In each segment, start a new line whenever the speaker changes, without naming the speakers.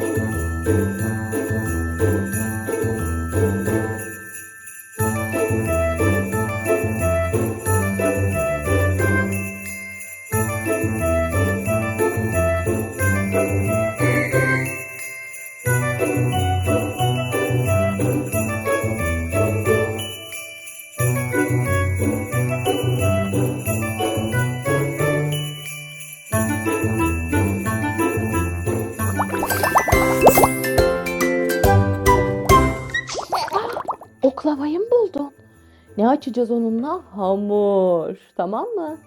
うん。Oklavayı mı buldun? Ne açacağız onunla? Hamur. Tamam mı?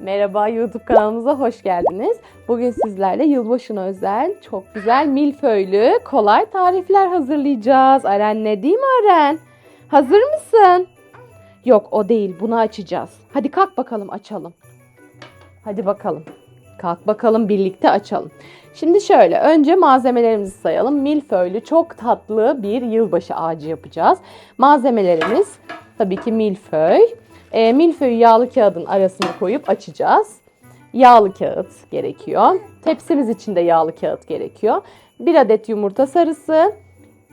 Merhaba YouTube kanalımıza hoş geldiniz. Bugün sizlerle yılbaşına özel çok güzel milföylü kolay tarifler hazırlayacağız. Aren ne değil mi Aren? Hazır mısın? Yok o değil bunu açacağız. Hadi kalk bakalım açalım. Hadi bakalım. Kalk bakalım birlikte açalım. Şimdi şöyle önce malzemelerimizi sayalım. Milföylü çok tatlı bir yılbaşı ağacı yapacağız. Malzemelerimiz tabii ki milföy. E, milföyü yağlı kağıdın arasına koyup açacağız. Yağlı kağıt gerekiyor. Tepsimiz için de yağlı kağıt gerekiyor. Bir adet yumurta sarısı,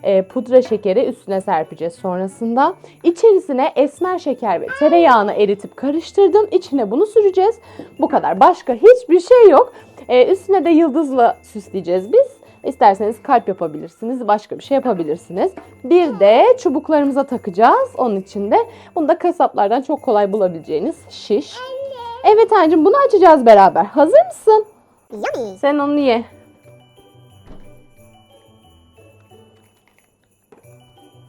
e, pudra şekeri üstüne serpeceğiz sonrasında. İçerisine esmer şeker ve tereyağını eritip karıştırdım. İçine bunu süreceğiz. Bu kadar. Başka hiçbir şey yok. E, üstüne de yıldızla süsleyeceğiz biz. İsterseniz kalp yapabilirsiniz, başka bir şey yapabilirsiniz. Bir de çubuklarımıza takacağız. Onun için de bunu da kasaplardan çok kolay bulabileceğiniz şiş. Evet anneciğim bunu açacağız beraber. Hazır mısın?
Yummy.
Sen onu ye.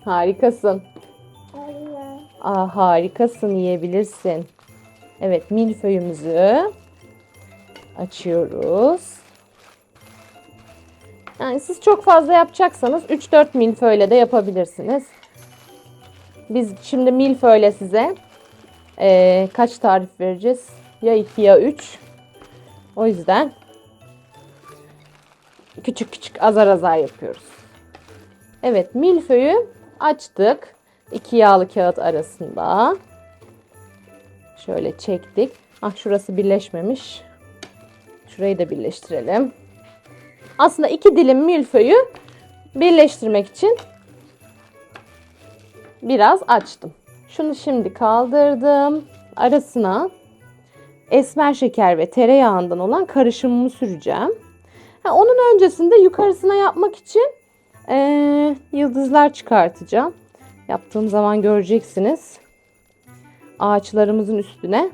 Harikasın. Aa, harikasın yiyebilirsin. Evet milföyümüzü açıyoruz. Yani siz çok fazla yapacaksanız 3-4 milföyle de yapabilirsiniz. Biz şimdi milföyle size eee, kaç tarif vereceğiz? Ya 2 ya 3. O yüzden küçük küçük azar azar yapıyoruz. Evet milföyü açtık. İki yağlı kağıt arasında. Şöyle çektik. Ah şurası birleşmemiş. Şurayı da birleştirelim. Aslında iki dilim milföyü birleştirmek için biraz açtım. Şunu şimdi kaldırdım. Arasına esmer şeker ve tereyağından olan karışımımı süreceğim. Onun öncesinde yukarısına yapmak için eee, yıldızlar çıkartacağım. Yaptığım zaman göreceksiniz. Ağaçlarımızın üstüne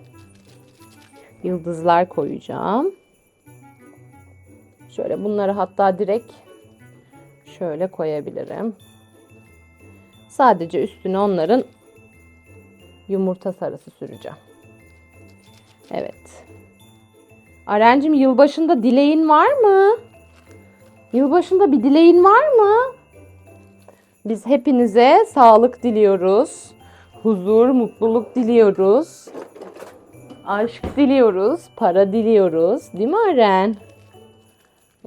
yıldızlar koyacağım. Şöyle bunları hatta direkt şöyle koyabilirim. Sadece üstüne onların yumurta sarısı süreceğim. Evet. Arencim yılbaşında dileğin var mı? Yılbaşında bir dileğin var mı? Biz hepinize sağlık diliyoruz. Huzur, mutluluk diliyoruz. Aşk diliyoruz. Para diliyoruz. Değil mi Aren?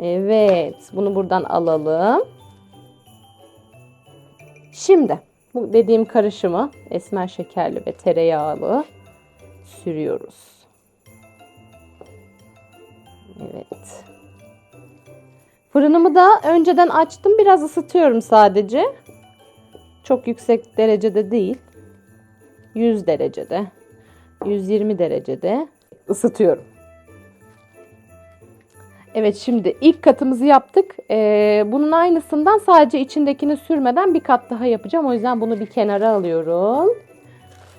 Evet. Bunu buradan alalım. Şimdi bu dediğim karışımı esmer şekerli ve tereyağlı sürüyoruz. Evet. Fırınımı da önceden açtım. Biraz ısıtıyorum sadece. Çok yüksek derecede değil. 100 derecede. 120 derecede ısıtıyorum. Evet şimdi ilk katımızı yaptık. Ee, bunun aynısından sadece içindekini sürmeden bir kat daha yapacağım. O yüzden bunu bir kenara alıyorum.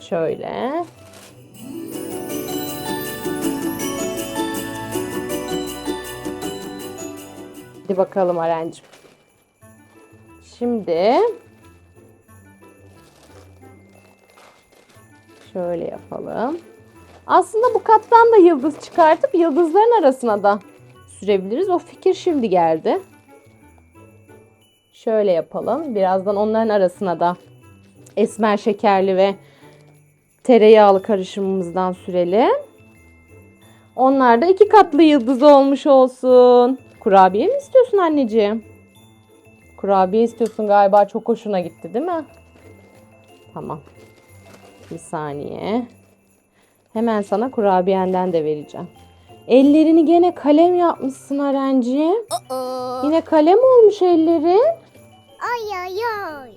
Şöyle. Hadi bakalım Arencim. Şimdi şöyle yapalım. Aslında bu kattan da yıldız çıkartıp yıldızların arasına da sürebiliriz. O fikir şimdi geldi. Şöyle yapalım. Birazdan onların arasına da esmer şekerli ve tereyağlı karışımımızdan sürelim. Onlar da iki katlı yıldız olmuş olsun. Kurabiye mi istiyorsun anneciğim? Kurabiye istiyorsun galiba çok hoşuna gitti değil mi? Tamam. Bir saniye. Hemen sana kurabiyenden de vereceğim. Ellerini gene kalem yapmışsın.
Uh-oh.
Yine kalem olmuş ellerin.
Ay ay ay.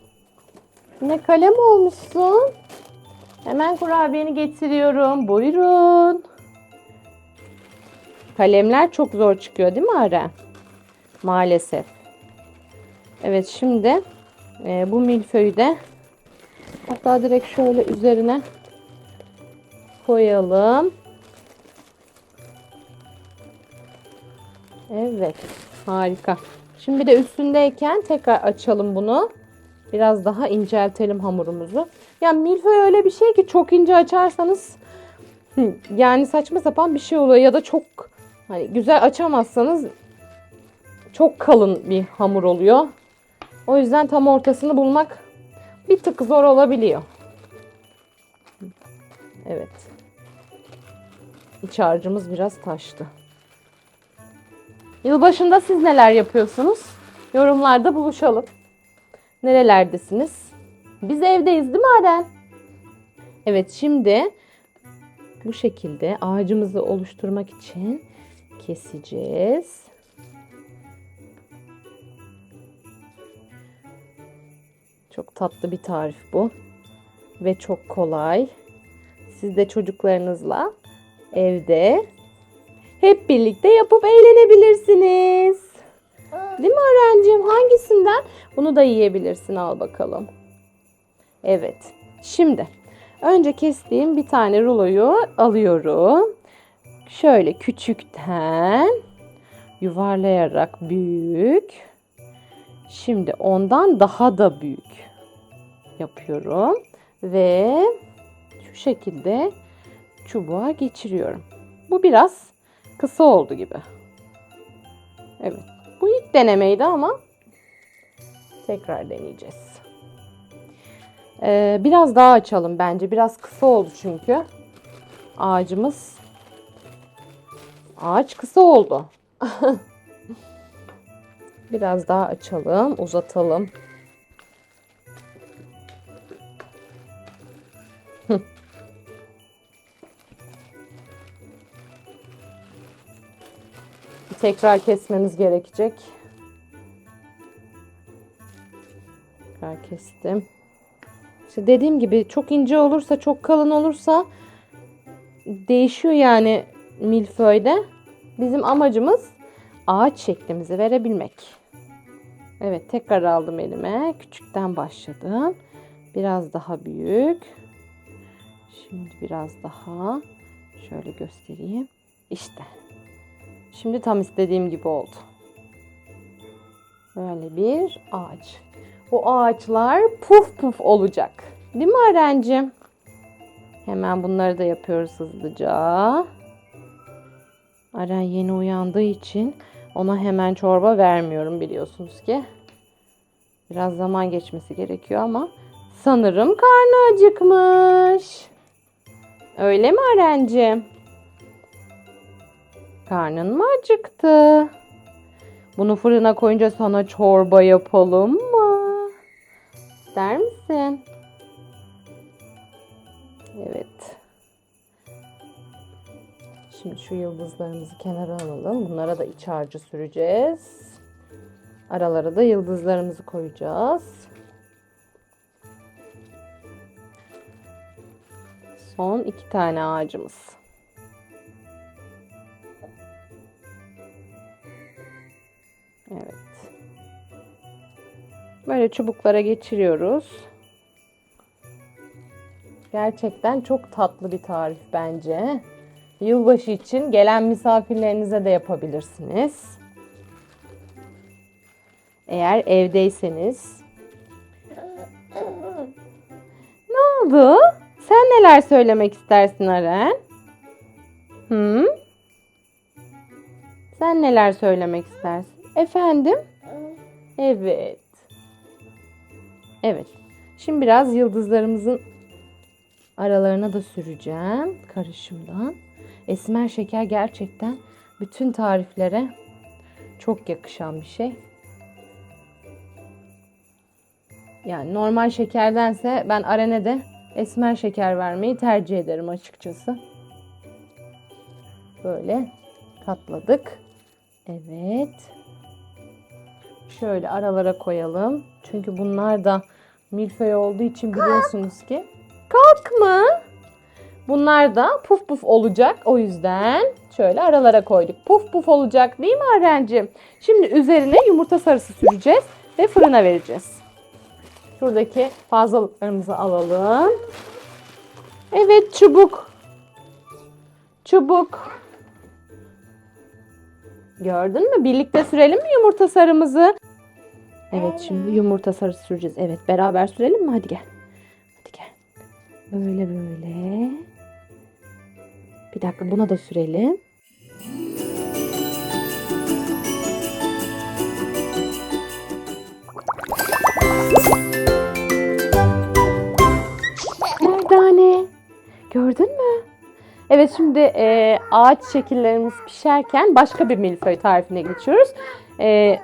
Yine kalem olmuşsun. Hemen kurabiyeni getiriyorum. Buyurun. Kalemler çok zor çıkıyor değil mi Aren? Maalesef. Evet şimdi e, bu milföyü de hatta direkt şöyle üzerine koyalım. Evet harika. Şimdi bir de üstündeyken tekrar açalım bunu. Biraz daha inceltelim hamurumuzu. Ya milföy öyle bir şey ki çok ince açarsanız yani saçma sapan bir şey oluyor ya da çok hani güzel açamazsanız çok kalın bir hamur oluyor. O yüzden tam ortasını bulmak bir tık zor olabiliyor. Evet. İç harcımız biraz taştı. Yılbaşında siz neler yapıyorsunuz? Yorumlarda buluşalım. Nerelerdesiniz? Biz evdeyiz değil mi Aren? Evet şimdi bu şekilde ağacımızı oluşturmak için keseceğiz. Çok tatlı bir tarif bu ve çok kolay. Siz de çocuklarınızla evde hep birlikte yapıp eğlenebilirsiniz. Değil mi Arencim? Hangisinden? Bunu da yiyebilirsin. Al bakalım. Evet. Şimdi önce kestiğim bir tane ruloyu alıyorum. Şöyle küçükten yuvarlayarak büyük. Şimdi ondan daha da büyük yapıyorum ve şu şekilde çubuğa geçiriyorum. Bu biraz kısa oldu gibi. Evet. Bu ilk denemeydi ama tekrar deneyeceğiz. Ee, biraz daha açalım bence. Biraz kısa oldu çünkü. Ağacımız. Ağaç kısa oldu. biraz daha açalım, uzatalım. Tekrar kesmemiz gerekecek. Tekrar kestim. İşte dediğim gibi çok ince olursa, çok kalın olursa değişiyor yani milföyde. Bizim amacımız ağaç şeklimizi verebilmek. Evet tekrar aldım elime. Küçükten başladım. Biraz daha büyük. Şimdi biraz daha şöyle göstereyim. İşte. Şimdi tam istediğim gibi oldu. Böyle bir ağaç. O ağaçlar puf puf olacak. Değil mi Arencim? Hemen bunları da yapıyoruz hızlıca. Aren yeni uyandığı için ona hemen çorba vermiyorum biliyorsunuz ki. Biraz zaman geçmesi gerekiyor ama sanırım karnı acıkmış. Öyle mi Arencim? Karnın mı acıktı? Bunu fırına koyunca sana çorba yapalım mı? İster misin? Evet. Şimdi şu yıldızlarımızı kenara alalım. Bunlara da iç harcı süreceğiz. Aralara da yıldızlarımızı koyacağız. Son iki tane ağacımız. Evet. Böyle çubuklara geçiriyoruz. Gerçekten çok tatlı bir tarif bence. Yılbaşı için gelen misafirlerinize de yapabilirsiniz. Eğer evdeyseniz. Ne oldu? Sen neler söylemek istersin Aren? Hı? Sen neler söylemek istersin? Efendim? Evet. Evet. Şimdi biraz yıldızlarımızın aralarına da süreceğim karışımdan. Esmer şeker gerçekten bütün tariflere çok yakışan bir şey. Yani normal şekerdense ben arene de esmer şeker vermeyi tercih ederim açıkçası. Böyle Katladık. Evet. Şöyle aralara koyalım. Çünkü bunlar da milföy olduğu için biliyorsunuz ki. Kalkma. Bunlar da puf puf olacak. O yüzden şöyle aralara koyduk. Puf puf olacak değil mi Arencim? Şimdi üzerine yumurta sarısı süreceğiz ve fırına vereceğiz. Şuradaki fazlalıklarımızı alalım. Evet çubuk. Çubuk. Gördün mü? Birlikte sürelim mi yumurta sarımızı? Evet şimdi yumurta sarısı süreceğiz. Evet beraber sürelim mi? Hadi gel. Böyle böyle. Bir dakika buna da sürelim. Merdane. Gördün mü? Evet şimdi e, ağaç şekillerimiz pişerken başka bir milföy tarifine geçiyoruz. E,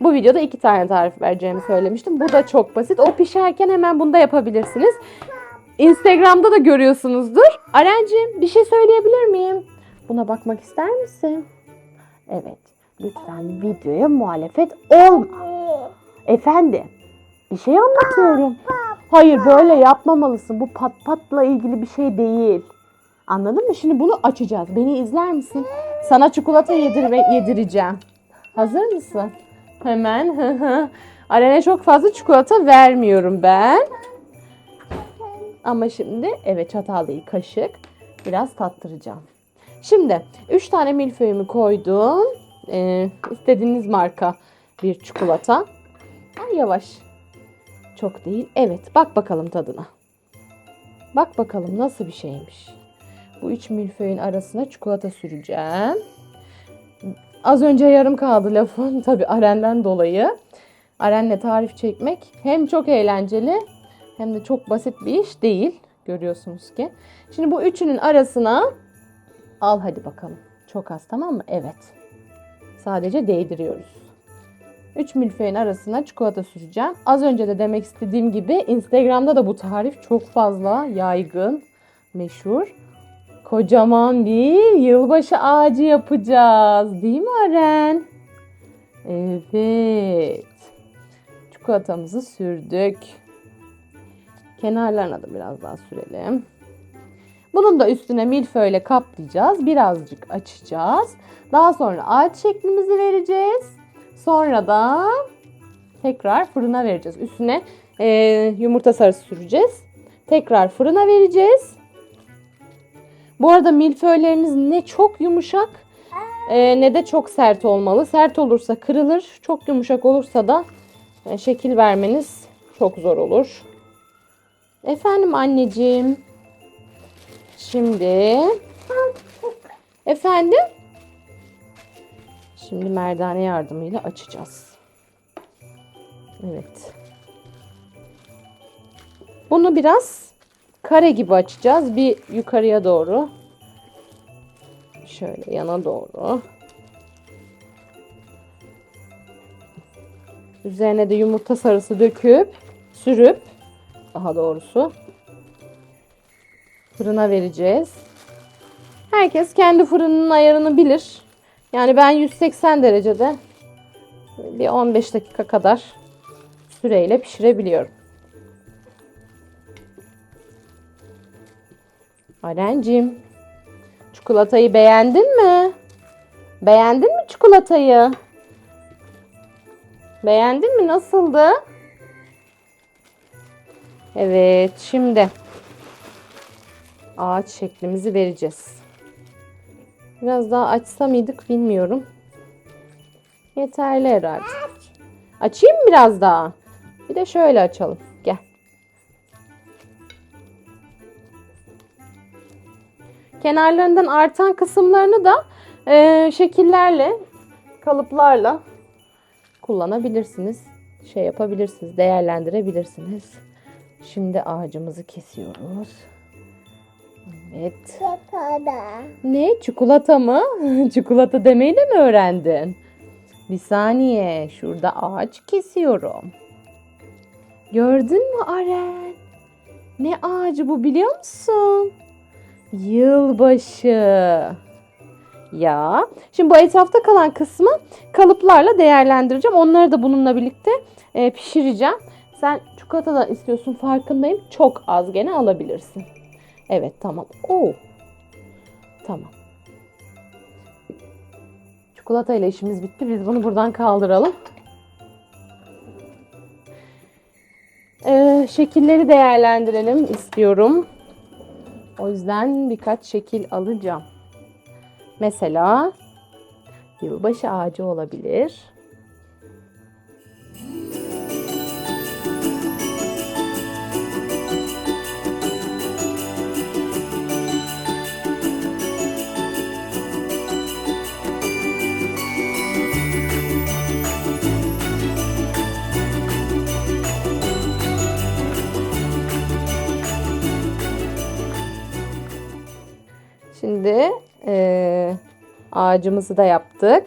bu videoda iki tane tarif vereceğimi söylemiştim. Bu da çok basit. O pişerken hemen bunu da yapabilirsiniz. Instagram'da da görüyorsunuzdur. Arencim bir şey söyleyebilir miyim? Buna bakmak ister misin? Evet. Lütfen videoya muhalefet olma. Efendim. Bir şey anlatıyorum. Hayır böyle yapmamalısın. Bu pat patla ilgili bir şey değil. Anladın mı? Şimdi bunu açacağız. Beni izler misin? Sana çikolata yedirme, yedireceğim. Hazır mısın? Hemen. Aren'e çok fazla çikolata vermiyorum ben. Ama şimdi evet çatal değil kaşık. Biraz tattıracağım. Şimdi 3 tane milföyümü koydum. Ee, istediğiniz marka bir çikolata. Ay yavaş. Çok değil. Evet bak bakalım tadına. Bak bakalım nasıl bir şeymiş. Bu üç milföyün arasına çikolata süreceğim. Az önce yarım kaldı lafım tabii Aren'den dolayı. Aren'le tarif çekmek hem çok eğlenceli hem de çok basit bir iş değil. Görüyorsunuz ki. Şimdi bu üçünün arasına al hadi bakalım. Çok az tamam mı? Evet. Sadece değdiriyoruz. 3 milföyün arasına çikolata süreceğim. Az önce de demek istediğim gibi Instagram'da da bu tarif çok fazla yaygın, meşhur. Kocaman bir yılbaşı ağacı yapacağız. Değil mi Aren? Evet. Çikolatamızı sürdük. Kenarlarına da biraz daha sürelim. Bunun da üstüne milföyle kaplayacağız. Birazcık açacağız. Daha sonra ağaç şeklimizi vereceğiz. Sonra da tekrar fırına vereceğiz. Üstüne e, yumurta sarısı süreceğiz. Tekrar fırına vereceğiz. Bu arada milföyleriniz ne çok yumuşak e, ne de çok sert olmalı. Sert olursa kırılır. Çok yumuşak olursa da e, şekil vermeniz çok zor olur. Efendim anneciğim. Şimdi efendim Şimdi merdane yardımıyla açacağız. Evet. Bunu biraz kare gibi açacağız. Bir yukarıya doğru. Şöyle yana doğru. Üzerine de yumurta sarısı döküp sürüp daha doğrusu fırına vereceğiz. Herkes kendi fırının ayarını bilir. Yani ben 180 derecede bir 15 dakika kadar süreyle pişirebiliyorum. Arencim, çikolatayı beğendin mi? Beğendin mi çikolatayı? Beğendin mi? Nasıldı? Evet, şimdi ağaç şeklimizi vereceğiz. Biraz daha açsa mıydık bilmiyorum. Yeterli herhalde. Açayım mı biraz daha? Bir de şöyle açalım. Gel. Kenarlarından artan kısımlarını da e, şekillerle, kalıplarla kullanabilirsiniz. Şey yapabilirsiniz, değerlendirebilirsiniz. Şimdi ağacımızı kesiyoruz. Evet.
Çikolata.
Ne? Çikolata mı? Çikolata demeyi de mi öğrendin? Bir saniye. Şurada ağaç kesiyorum. Gördün mü Aren? Ne ağacı bu biliyor musun? Yılbaşı. Ya. Şimdi bu etrafta kalan kısmı kalıplarla değerlendireceğim. Onları da bununla birlikte e, pişireceğim. Sen çikolatadan istiyorsun farkındayım. Çok az gene alabilirsin. Evet tamam. Oo. Tamam. Çikolata ile işimiz bitti. Biz bunu buradan kaldıralım. Ee, şekilleri değerlendirelim istiyorum. O yüzden birkaç şekil alacağım. Mesela yılbaşı ağacı olabilir. Ağacımızı da yaptık.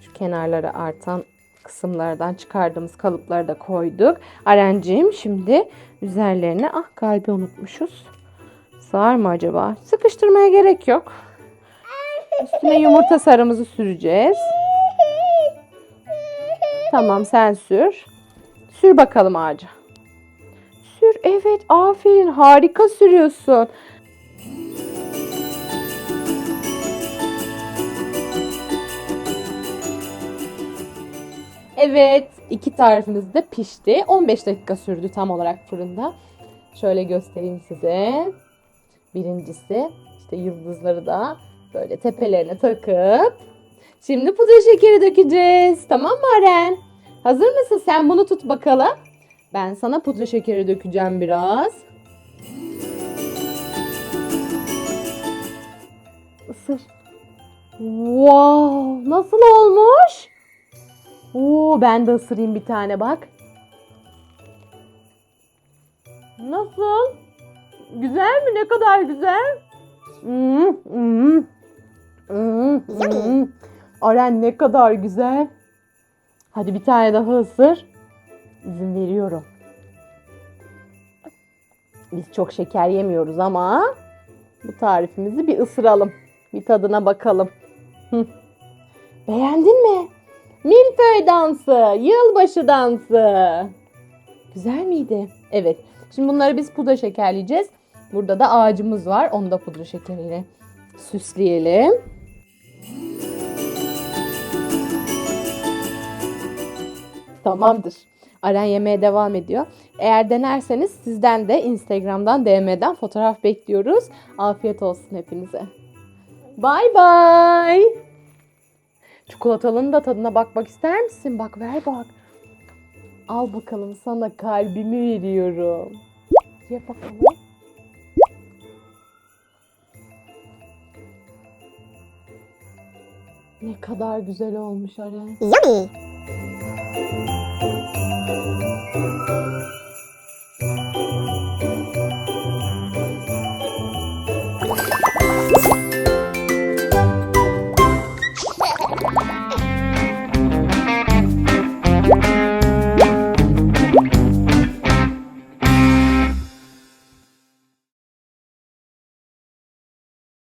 Şu kenarları artan kısımlardan çıkardığımız kalıpları da koyduk. Arenciğim şimdi üzerlerine ah kalbi unutmuşuz. Sığar mı acaba? Sıkıştırmaya gerek yok. Üstüne yumurta sarımızı süreceğiz. Tamam sen sür. Sür bakalım ağaca. Sür evet aferin harika sürüyorsun. Evet, iki tarifimiz de pişti. 15 dakika sürdü tam olarak fırında. Şöyle göstereyim size. Birincisi işte yıldızları da böyle tepelerine takıp şimdi pudra şekeri dökeceğiz. Tamam mı Aren? Hazır mısın? Sen bunu tut bakalım. Ben sana pudra şekeri dökeceğim biraz. Isır. Wow, nasıl olmuş? Oo, ben de ısırayım bir tane bak. Nasıl? Güzel mi? Ne kadar güzel? Hmm, hmm. Hmm, hmm. Aren ne kadar güzel. Hadi bir tane daha ısır. İzin veriyorum. Biz çok şeker yemiyoruz ama bu tarifimizi bir ısıralım. Bir tadına bakalım. Hı. Beğendin mi? Milföy dansı, yılbaşı dansı. Güzel miydi? Evet. Şimdi bunları biz pudra şekerleyeceğiz. Burada da ağacımız var. Onu da pudra şekeriyle süsleyelim. Tamamdır. Aren yemeye devam ediyor. Eğer denerseniz sizden de Instagram'dan DM'den fotoğraf bekliyoruz. Afiyet olsun hepinize. Bay bay. Çikolatalının da tadına bakmak ister misin? Bak ver bak. Al bakalım sana kalbimi veriyorum. Ye bakalım. Ne kadar güzel olmuş Aren.
Yummy.